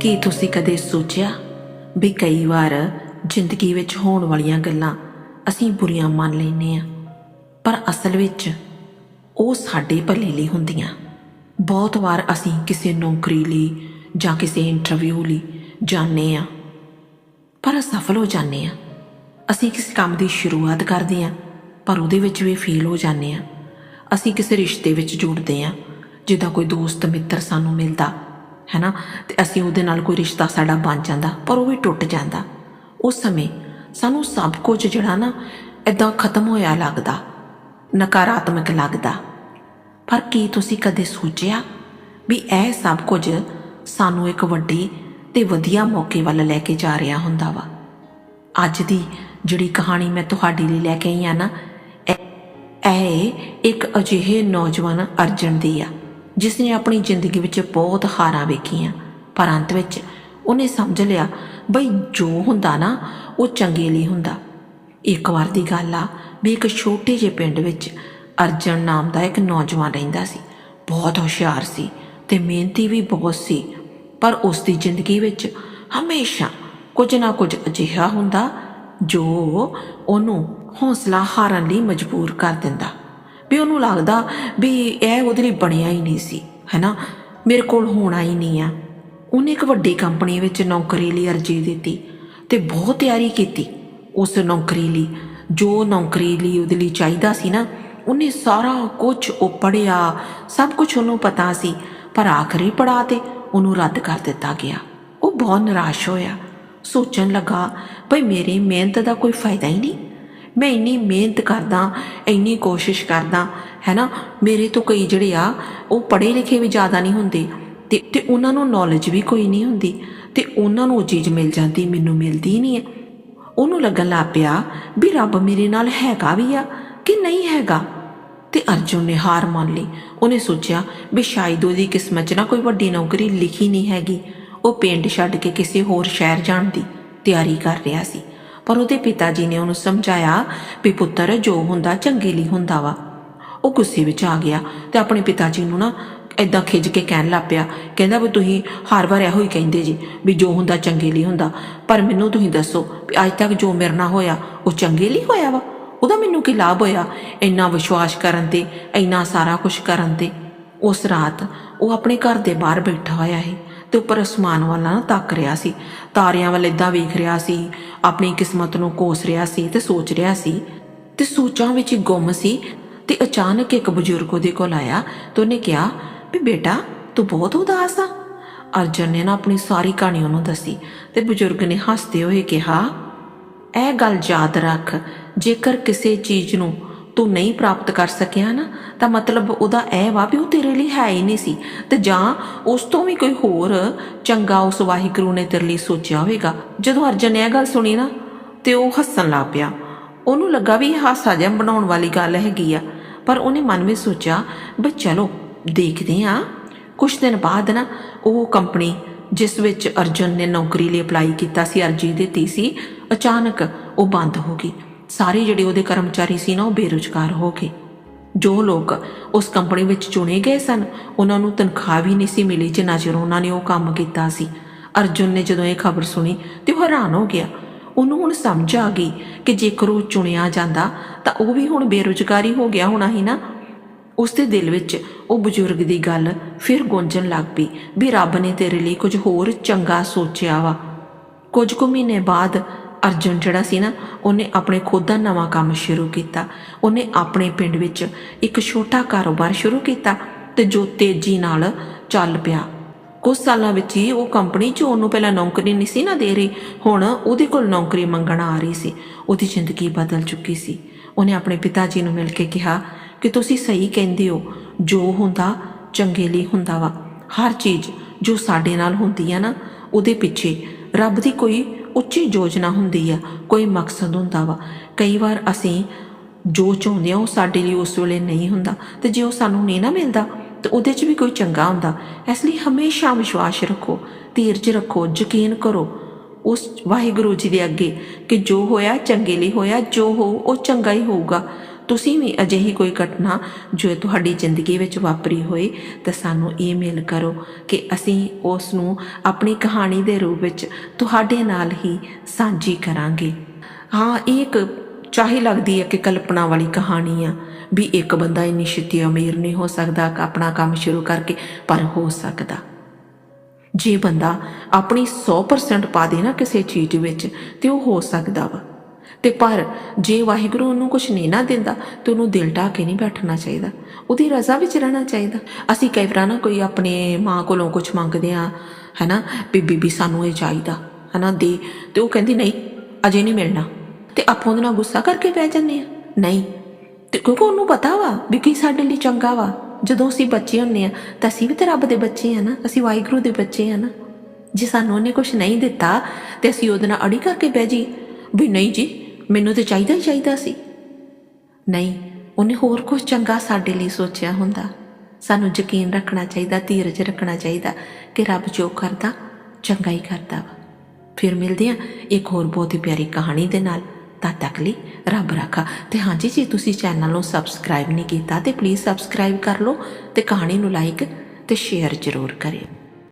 ਕੀ ਤੁਸੀਂ ਕਦੇ ਸੋਚਿਆ ਵੀ ਕਈ ਵਾਰ ਜ਼ਿੰਦਗੀ ਵਿੱਚ ਹੋਣ ਵਾਲੀਆਂ ਗੱਲਾਂ ਅਸੀਂ ਬੁਰੀਆਂ ਮੰਨ ਲੈਂਦੇ ਆ ਪਰ ਅਸਲ ਵਿੱਚ ਉਹ ਸਾਡੇ ਭਲੇ ਲਈ ਹੁੰਦੀਆਂ। ਬਹੁਤ ਵਾਰ ਅਸੀਂ ਕਿਸੇ ਨੌਕਰੀ ਲਈ ਜਾਂ ਕਿਸੇ ਇੰਟਰਵਿਊ ਲਈ ਜਾਂਦੇ ਆ ਪਰ ਅਸਫਲ ਹੋ ਜਾਂਦੇ ਆ ਅਸੀਂ ਕਿਸੇ ਕੰਮ ਦੀ ਸ਼ੁਰੂਆਤ ਕਰਦੇ ਆ ਪਰ ਉਹਦੇ ਵਿੱਚ ਵੀ ਫੇਲ ਹੋ ਜਾਂਦੇ ਆ ਅਸੀਂ ਕਿਸੇ ਰਿਸ਼ਤੇ ਵਿੱਚ ਜੁੜਦੇ ਆ ਜਿੱਦਾਂ ਕੋਈ ਦੋਸਤ ਮਿੱਤਰ ਸਾਨੂੰ ਮਿਲਦਾ ਹੈ ਨਾ ਤੇ ਅਸੀਂ ਉਹਦੇ ਨਾਲ ਕੋਈ ਰਿਸ਼ਤਾ ਸਾਡਾ ਬਣ ਜਾਂਦਾ, ਪਰ ਉਹ ਵੀ ਟੁੱਟ ਜਾਂਦਾ। ਉਸ ਸਮੇਂ ਸਾਨੂੰ ਸਭ ਕੁਝ ਜਿਹੜਾ ਨਾ ਇਦਾਂ ਖਤਮ ਹੋਇਆ ਲੱਗਦਾ, ਨਕਾਰਾਤਮਕ ਲੱਗਦਾ। ਪਰ ਕੀ ਤੁਸੀਂ ਕਦੇ ਸੋਚਿਆ ਵੀ ਇਹ ਸਭ ਕੁਝ ਸਾਨੂੰ ਇੱਕ ਵੱਡੀ ਤੇ ਵਧੀਆ ਮੌਕੇ ਵੱਲ ਲੈ ਕੇ ਜਾ ਰਿਹਾ ਹੁੰਦਾ ਵਾ? ਅੱਜ ਦੀ ਜਿਹੜੀ ਕਹਾਣੀ ਮੈਂ ਤੁਹਾਡੇ ਲਈ ਲੈ ਕੇ ਆਈ ਆ ਨਾ, ਇਹ ਇੱਕ ਅਜਿਹੇ ਨੌਜਵਾਨ ਅਰਜਨ ਦੀ ਆ। ਜਿਸ ਨੇ ਆਪਣੀ ਜ਼ਿੰਦਗੀ ਵਿੱਚ ਬਹੁਤ ਹਾਰਾਂ ਵੇਖੀਆਂ, ਪਰ ਅੰਤ ਵਿੱਚ ਉਹਨੇ ਸਮਝ ਲਿਆ, ਬਈ ਜੋ ਹੁੰਦਾ ਨਾ, ਉਹ ਚੰਗੇ ਲਈ ਹੁੰਦਾ। ਇੱਕ ਵਾਰ ਦੀ ਗੱਲ ਆ ਵੀ ਇੱਕ ਛੋਟੇ ਜਿਹੇ ਪਿੰਡ ਵਿੱਚ ਅਰਜਨ ਨਾਮ ਦਾ ਇੱਕ ਨੌਜਵਾਨ ਰਹਿੰਦਾ ਸੀ। ਬਹੁਤ ਹੁਸ਼ਿਆਰ ਸੀ ਤੇ ਮਿਹਨਤੀ ਵੀ ਬਹੁਤ ਸੀ, ਪਰ ਉਸ ਦੀ ਜ਼ਿੰਦਗੀ ਵਿੱਚ ਹਮੇਸ਼ਾ ਕੁਝ ਨਾ ਕੁਝ ਅਜਿਹਾ ਹੁੰਦਾ ਜੋ ਉਹਨੂੰ ਹੌਸਲਾ ਹਾਰਨ ਲਈ ਮਜਬੂਰ ਕਰ ਦਿੰਦਾ। ਵੀ ਉਹਨੂੰ ਲੱਗਦਾ ਵੀ ਇਹ ਉਹਦੇ ਲਈ ਬਣਿਆ ਹੀ ਨਹੀਂ ਸੀ, ਹੈਨਾ? ਮੇਰੇ ਕੋਲ ਹੋਣਾ ਹੀ ਨਹੀਂ ਆ। ਉਹਨੇ ਇੱਕ ਵੱਡੀ ਕੰਪਨੀ ਵਿੱਚ ਨੌਕਰੀ ਲਈ ਅਰਜ਼ੀ ਦਿੱਤੀ ਤੇ ਬਹੁਤ ਤਿਆਰੀ ਕੀਤੀ ਉਸ ਨੌਕਰੀ ਲਈ। ਜੋ ਨੌਕਰੀ ਲਈ ਉਹਦੇ ਲਈ ਚਾਹੀਦਾ ਸੀ ਨਾ, ਉਹਨੇ ਸਾਰਾ ਕੁਝ ਉਹ ਪੜਿਆ ਸਭ ਕੁਝ ਉਹਨੂੰ ਪਤਾ ਸੀ, ਪਰ ਆਖਰੀ ਪੜਾ ਤੇ ਉਹਨੂੰ ਰੱਦ ਕਰ ਦਿੱਤਾ ਗਿਆ। ਉਹ ਬਹੁਤ ਨਿਰਾਸ਼ ਹੋਇਆ। ਸੋਚਣ ਲੱਗਾ, ਭਈ ਮੇਰੇ ਮਿਹਨਤ ਦਾ ਕੋਈ ਫਾਇਦਾ ਹੀ ਨਹੀਂ? ਮੈਂ ਇੰਨੀ ਮਿਹਨਤ ਕਰਦਾ, ਇੰਨੀ ਕੋਸ਼ਿਸ਼ ਕਰਦਾ ਹੈ ਨਾ ਮੇਰੇ ਤੋਂ ਕਈ ਜਿਹੜੇ ਆ, ਉਹ ਪੜ੍ਹੇ ਲਿਖੇ ਵੀ ਜ਼ਿਆਦਾ ਨਹੀਂ ਹੁੰਦੇ ਤੇ ਤੇ ਉਹਨਾਂ ਨੂੰ ਨੌਲੇਜ ਵੀ ਕੋਈ ਨਹੀਂ ਹੁੰਦੀ ਤੇ ਉਹਨਾਂ ਨੂੰ ਉਹ ਚੀਜ਼ ਮਿਲ ਜਾਂਦੀ, ਮੈਨੂੰ ਮਿਲਦੀ ਨਹੀਂ ਹੈ। ਉਹਨੂੰ ਲੱਗਣ ਲੱਗ ਪਿਆ ਵੀ ਰੱਬ ਮੇਰੇ ਨਾਲ ਹੈਗਾ ਵੀ ਆ ਕਿ ਨਹੀਂ ਹੈਗਾ ਤੇ ਅਰਜੁਨ ਨੇ ਹਾਰ ਮੰਨ ਲਈ। ਉਹਨੇ ਸੋਚਿਆ ਵੀ ਸ਼ਾਇਦ ਉਹਦੀ ਕਿਸਮਤ 'ਚ ਨਾ ਕੋਈ ਵੱਡੀ ਨੌਕਰੀ ਲਿਖੀ ਨਹੀਂ ਹੈਗੀ। ਉਹ ਪਿੰਡ ਛੱਡ ਕੇ ਕਿਸੇ ਹੋਰ ਸ਼ਹਿਰ ਜਾਣ ਦੀ ਤਿਆਰੀ ਕਰ ਰਿਹਾ ਸੀ। ਪਰ ਉਹਦੇ ਪਿਤਾ ਜੀ ਨੇ ਉਹਨੂੰ ਸਮਝਾਇਆ ਵੀ ਪੁੱਤਰ, ਜੋ ਹੁੰਦਾ ਚੰਗੇ ਲਈ ਹੁੰਦਾ ਵਾ। ਉਹ ਗੁੱਸੇ ਵਿੱਚ ਆ ਗਿਆ ਤੇ ਆਪਣੇ ਪਿਤਾ ਜੀ ਨੂੰ ਨਾ ਐਦਾਂ ਖਿੱਚ ਕੇ ਕਹਿਣ ਲੱਗ ਪਿਆ। ਕਹਿੰਦਾ ਵੀ ਤੁਸੀਂ ਹਰ ਵਾਰ ਇਹੋ ਹੀ ਕਹਿੰਦੇ ਜੀ ਵੀ ਜੋ ਹੁੰਦਾ ਚੰਗੇ ਲਈ ਹੁੰਦਾ। ਪਰ ਮੈਨੂੰ ਤੁਸੀਂ ਦੱਸੋ ਵੀ ਅੱਜ ਤੱਕ ਜੋ ਮੇਰੇ ਨਾਲ ਹੋਇਆ, ਉਹ ਚੰਗੇ ਲਈ ਹੋਇਆ ਵਾ? ਉਹਦਾ ਮੈਨੂੰ ਕੀ ਲਾਭ ਹੋਇਆ? ਇੰਨਾ ਵਿਸ਼ਵਾਸ ਕਰਨ ਤੇ, ਇੰਨਾ ਸਾਰਾ ਕੁਝ ਕਰਨ ਤੇ। ਉਸ ਰਾਤ ਉਹ ਆਪਣੇ ਘਰ ਦੇ ਬਾਹਰ ਬੈਠਾ ਹੋਇਆ ਸੀ। ਤੇ ਉੱਪਰ ਅਸਮਾਨ ਵੱਲ ਨਾ ਤੱਕ ਰਿਹਾ ਸੀ। ਤਾਰਿਆਂ ਵੱਲ ਇਦਾਂ ਵੇਖ ਰਿਹਾ ਸੀ, ਆਪਣੀ ਕਿਸਮਤ ਨੂੰ ਕੋਸ ਰਿਹਾ ਸੀ ਤੇ ਸੋਚ ਰਿਹਾ ਸੀ। ਤੇ ਸੋਚਾਂ ਵਿੱਚ ਹੀ ਗੁੰਮ ਸੀ ਤੇ ਅਚਾਨਕ ਇੱਕ ਬਜ਼ੁਰਗ ਉਹਦੇ ਕੋਲ ਆਇਆ ਤੇ ਉਹਨੇ ਕਿਹਾ, ਵੀ ਬੇਟਾ, ਤੂੰ ਬਹੁਤ ਉਦਾਸ ਆ। ਅਰਜਨ ਨੇ ਨਾ ਆਪਣੀ ਸਾਰੀ ਕਹਾਣੀ ਉਹਨੂੰ ਦੱਸੀ ਤੇ ਬਜ਼ੁਰਗ ਨੇ ਹੱਸਦੇ ਹੋਏ ਕਿਹਾ, ਇਹ ਗੱਲ ਯਾਦ ਰੱਖ, ਜੇਕਰ ਕਿਸੇ ਚੀਜ਼ ਨੂੰ ਤੂੰ ਨਹੀਂ ਪ੍ਰਾਪਤ ਕਰ ਸਕਿਆ ਨਾ, ਤਾਂ ਮਤਲਬ ਉਹਦਾ ਇਹ ਵਾ ਵੀ ਉਹ ਤੇਰੇ ਲਈ ਹੈ ਹੀ ਨਹੀਂ ਸੀ। ਤੇ ਜਾਂ ਉਸ ਤੋਂ ਵੀ ਕੋਈ ਹੋਰ ਚੰਗਾ ਉਸ ਵਾਹਿਗੁਰੂ ਨੇ ਤੇਰੇ ਲਈ ਸੋਚਿਆ ਹੋਵੇਗਾ। ਜਦੋਂ ਅਰਜਨ ਨੇ ਇਹ ਗੱਲ ਸੁਣੀ ਨਾ, ਤੇ ਉਹ ਹੱਸਣ ਲੱਗ ਪਿਆ। ਉਹਨੂੰ ਲੱਗਾ ਵੀ ਇਹ ਹਾਸਾ ਜਿਹਾ ਬਣਾਉਣ ਵਾਲੀ ਗੱਲ ਹੈਗੀ ਆ। ਪਰ ਉਹਨੇ ਮਨ ਵਿੱਚ ਸੋਚਿਆ, ਵੀ ਚਲੋ, ਦੇਖਦੇ ਆ ਕੁਝ ਦਿਨ ਬਾਅਦ ਨਾ, ਉਹ ਕੰਪਨੀ ਜਿਸ ਵਿੱਚ ਅਰਜਨ ਨੇ ਨੌਕਰੀ ਲਈ ਅਪਲਾਈ ਕੀਤਾ ਸੀ ਅਰਜੀ ਦਿੱਤੀ ਸੀ, ਅਚਾਨਕ ਉਹ ਬੰਦ ਹੋ ਗਈ। ਸਾਰੇ ਜਿਹੜੇ ਉਹਦੇ ਕਰਮਚਾਰੀ ਸੀ ਨਾ, ਉਹ ਬੇਰੁਜ਼ਗਾਰ ਹੋ ਗਏ। ਜੋ ਲੋਕ ਉਸ ਕੰਪਨੀ ਵਿੱਚ ਚੁਣੇ ਗਏ ਸਨ, ਉਹਨਾਂ ਨੂੰ ਤਨਖਾਹ ਵੀ ਨਹੀਂ ਸੀ ਮਿਲੀ, ਜਿੰਨਾ ਚਿਰ ਉਹਨਾਂ ਨੇ ਉਹ ਕੰਮ ਕੀਤਾ ਸੀ। ਅਰਜੁਨ ਨੇ ਜਦੋਂ ਇਹ ਖਬਰ ਸੁਣੀ ਤੇ ਉਹ ਹੈਰਾਨ ਹੋ ਗਿਆ। ਉਹਨੂੰ ਹੁਣ ਸਮਝ ਆ ਗਈ ਕਿ ਜੇਕਰ ਉਹ ਚੁਣਿਆ ਜਾਂਦਾ, ਤਾਂ ਉਹ ਵੀ ਹੁਣ ਬੇਰੁਜ਼ਗਾਰੀ ਹੋ ਗਿਆ ਹੋਣਾ ਹੀ ਨਾ। ਉਸ ਦੇ ਦਿਲ ਵਿੱਚ ਉਹ ਬਜ਼ੁਰਗ ਦੀ ਗੱਲ ਫਿਰ ਗੂੰਜਣ ਲੱਗ ਪਈ ਵੀ ਰੱਬ ਨੇ ਤੇਰੇ ਲਈ ਕੁਝ ਹੋਰ ਚੰਗਾ ਸੋਚਿਆ ਵਾ। ਕੁਝ ਕੁ ਮਹੀਨੇ ਬਾਅਦ ਅਰਜੁਨ ਜਿਹੜਾ ਸੀ ਨਾ, ਉਹਨੇ ਆਪਣੇ ਖੁਦ ਦਾ ਨਵਾਂ ਕੰਮ ਸ਼ੁਰੂ ਕੀਤਾ। ਉਹਨੇ ਆਪਣੇ ਪਿੰਡ ਵਿੱਚ ਇੱਕ ਛੋਟਾ ਕਾਰੋਬਾਰ ਸ਼ੁਰੂ ਕੀਤਾ ਤੇ ਜੋ ਤੇਜ਼ੀ ਨਾਲ ਚੱਲ ਪਿਆ। ਕੁਝ ਸਾਲਾਂ ਵਿੱਚ ਹੀ ਉਹ ਕੰਪਨੀ 'ਚ ਉਹਨੂੰ ਪਹਿਲਾਂ ਨੌਕਰੀ ਨਹੀਂ ਸੀ ਨਾ ਦੇ ਰਹੀ, ਹੁਣ ਉਹਦੇ ਕੋਲ ਨੌਕਰੀ ਮੰਗਣ ਆ ਰਹੀ ਸੀ। ਉਹਦੀ ਜ਼ਿੰਦਗੀ ਬਦਲ ਚੁੱਕੀ ਸੀ। ਉਹਨੇ ਆਪਣੇ ਪਿਤਾ ਜੀ ਨੂੰ ਮਿਲ ਕੇ ਕਿਹਾ ਕਿ ਤੁਸੀਂ ਸਹੀ ਕਹਿੰਦੇ ਹੋ, ਜੋ ਹੁੰਦਾ ਚੰਗੇ ਲਈ ਹੁੰਦਾ ਵਾ। ਹਰ ਚੀਜ਼ ਜੋ ਸਾਡੇ ਨਾਲ ਹੁੰਦੀ ਆ ਨਾ, ਉਹਦੇ ਪਿੱਛੇ ਰੱਬ ਦੀ ਕੋਈ ਉੱਚੀ ਯੋਜਨਾ ਹੁੰਦੀ ਆ, ਕੋਈ ਮਕਸਦ ਹੁੰਦਾ ਵਾ। ਕਈ ਵਾਰ ਅਸੀਂ ਜੋ ਚਾਹੁੰਦੇ ਆ, ਉਹ ਸਾਡੇ ਲਈ ਉਸ ਵੇਲੇ ਨਹੀਂ ਹੁੰਦਾ ਤੇ ਜੇ ਉਹ ਸਾਨੂੰ ਨਹੀਂ ਨਾ ਮਿਲਦਾ, ਤੇ ਉਹਦੇ 'ਚ ਵੀ ਕੋਈ ਚੰਗਾ ਹੁੰਦਾ। ਇਸ ਲਈ ਹਮੇਸ਼ਾ ਵਿਸ਼ਵਾਸ ਰੱਖੋ, ਧੀਰਜ ਰੱਖੋ, ਯਕੀਨ ਕਰੋ ਉਸ ਵਾਹਿਗੁਰੂ ਜੀ ਦੇ ਅੱਗੇ ਕਿ ਜੋ ਹੋਇਆ ਚੰਗੇ ਲਈ ਹੋਇਆ, ਜੋ ਹੋ ਉਹ ਚੰਗਾ ਹੀ ਹੋਊਗਾ। ਤੁਸੀਂ ਵੀ ਅਜਿਹੀ ਕੋਈ ਘਟਨਾ ਜੋ ਤੁਹਾਡੀ ਜ਼ਿੰਦਗੀ ਵਿੱਚ ਵਾਪਰੀ ਹੋਏ ਤਾਂ ਸਾਨੂੰ ਈਮੇਲ ਕਰੋ ਕਿ ਅਸੀਂ ਉਸ ਨੂੰ ਆਪਣੀ ਕਹਾਣੀ ਦੇ ਰੂਪ ਵਿੱਚ ਤੁਹਾਡੇ ਨਾਲ ਹੀ ਸਾਂਝੀ ਕਰਾਂਗੇ। ਹਾਂ, ਇਹ ਇੱਕ ਚਾਹੀ ਲੱਗਦੀ ਹੈ ਕਿ ਕਲਪਨਾ ਵਾਲੀ ਕਹਾਣੀ ਆ ਵੀ ਇੱਕ ਬੰਦਾ ਇੰਨੀ ਛੇਤੀ ਅਮੀਰ ਨਹੀਂ ਹੋ ਸਕਦਾ ਆਪਣਾ ਕੰਮ ਸ਼ੁਰੂ ਕਰਕੇ ਪਰ ਹੋ ਸਕਦਾ। ਜੇ ਬੰਦਾ ਆਪਣੀ 100% ਪਾ ਦੇ ਨਾ ਕਿਸੇ ਚੀਜ਼ ਵਿੱਚ ਤੇ ਉਹ ਹੋ ਸਕਦਾ ਵਾ। ਤੇ ਪਰ ਜੇ ਵਾਹਿਗੁਰੂ ਉਹਨੂੰ ਕੁਝ ਨਹੀਂ ਨਾ ਦਿੰਦਾ, ਤੇ ਉਹਨੂੰ ਦਿਲ ਢਾ ਕੇ ਨਹੀਂ ਬੈਠਣਾ ਚਾਹੀਦਾ। ਉਹਦੀ ਰਜ਼ਾ ਵਿੱਚ ਰਹਿਣਾ ਚਾਹੀਦਾ। ਅਸੀਂ ਕਈ ਵਾਰ ਨਾ ਕੋਈ ਆਪਣੇ ਮਾਂ ਕੋਲੋਂ ਕੁਝ ਮੰਗਦੇ ਆ ਹੈਨਾ, ਵੀ ਬੀਬੀ ਸਾਨੂੰ ਇਹ ਚਾਹੀਦਾ, ਹੈਨਾ, ਦੇ। ਤੇ ਉਹ ਕਹਿੰਦੀ, ਨਹੀਂ, ਅਜੇ ਨਹੀਂ ਮਿਲਣਾ। ਤੇ ਆਪਾਂ ਉਹਦੇ ਨਾਲ ਗੁੱਸਾ ਕਰਕੇ ਬਹਿ ਜਾਂਦੇ ਆ ਨਹੀਂ। ਤੇ ਕਿਉਂਕਿ ਉਹਨੂੰ ਪਤਾ ਵਾ ਵੀ ਕੀ ਸਾਡੇ ਲਈ ਚੰਗਾ ਵਾ। ਜਦੋਂ ਅਸੀਂ ਬੱਚੇ ਹੁੰਨੇ ਆ ਤਾਂ ਅਸੀਂ ਵੀ ਤੇ ਰੱਬ ਦੇ ਬੱਚੇ ਆ ਨਾ। ਅਸੀਂ ਵਾਹਿਗੁਰੂ ਦੇ ਬੱਚੇ ਆ ਨਾ। ਜੇ ਸਾਨੂੰ ਉਹਨੇ ਕੁਝ ਨਹੀਂ ਦਿੱਤਾ, ਤੇ ਅਸੀਂ ਉਹਦੇ ਨਾਲ ਅੜੀ ਕਰਕੇ ਬਹਿ ਜੀ ਵੀ ਨਹੀਂ ਜੀ ਮੈਨੂੰ ਤੇ ਚਾਹੀਦਾ ਹੀ ਚਾਹੀਦਾ ਸੀ। ਨਹੀਂ, ਉਹਨੇ ਹੋਰ ਕੁਝ ਚੰਗਾ ਸਾਡੇ ਲਈ ਸੋਚਿਆ ਹੁੰਦਾ। ਸਾਨੂੰ ਯਕੀਨ ਰੱਖਣਾ ਚਾਹੀਦਾ, ਧੀਰਜ ਰੱਖਣਾ ਚਾਹੀਦਾ ਕਿ ਰੱਬ ਜੋ ਕਰਦਾ, ਚੰਗਾ ਹੀ ਕਰਦਾ ਵਾ। ਫਿਰ ਮਿਲਦੇ ਆ ਇੱਕ ਹੋਰ ਬਹੁਤ ਹੀ ਪਿਆਰੀ ਕਹਾਣੀ ਦੇ ਨਾਲ। ਤਦ ਤੱਕ ਲਈ ਰੱਬ ਰੱਖਾ। ਤੇ ਹਾਂਜੀ ਜੇ ਤੁਸੀਂ ਚੈਨਲ ਨੂੰ ਸਬਸਕ੍ਰਾਈਬ ਨਹੀਂ ਕੀਤਾ ਤੇ ਪਲੀਜ਼ ਸਬਸਕ੍ਰਾਈਬ ਕਰ ਲਓ ਤੇ ਕਹਾਣੀ ਨੂੰ ਲਾਈਕ ਤੇ ਸ਼ੇਅਰ ਜ਼ਰੂਰ ਕਰਿਓ।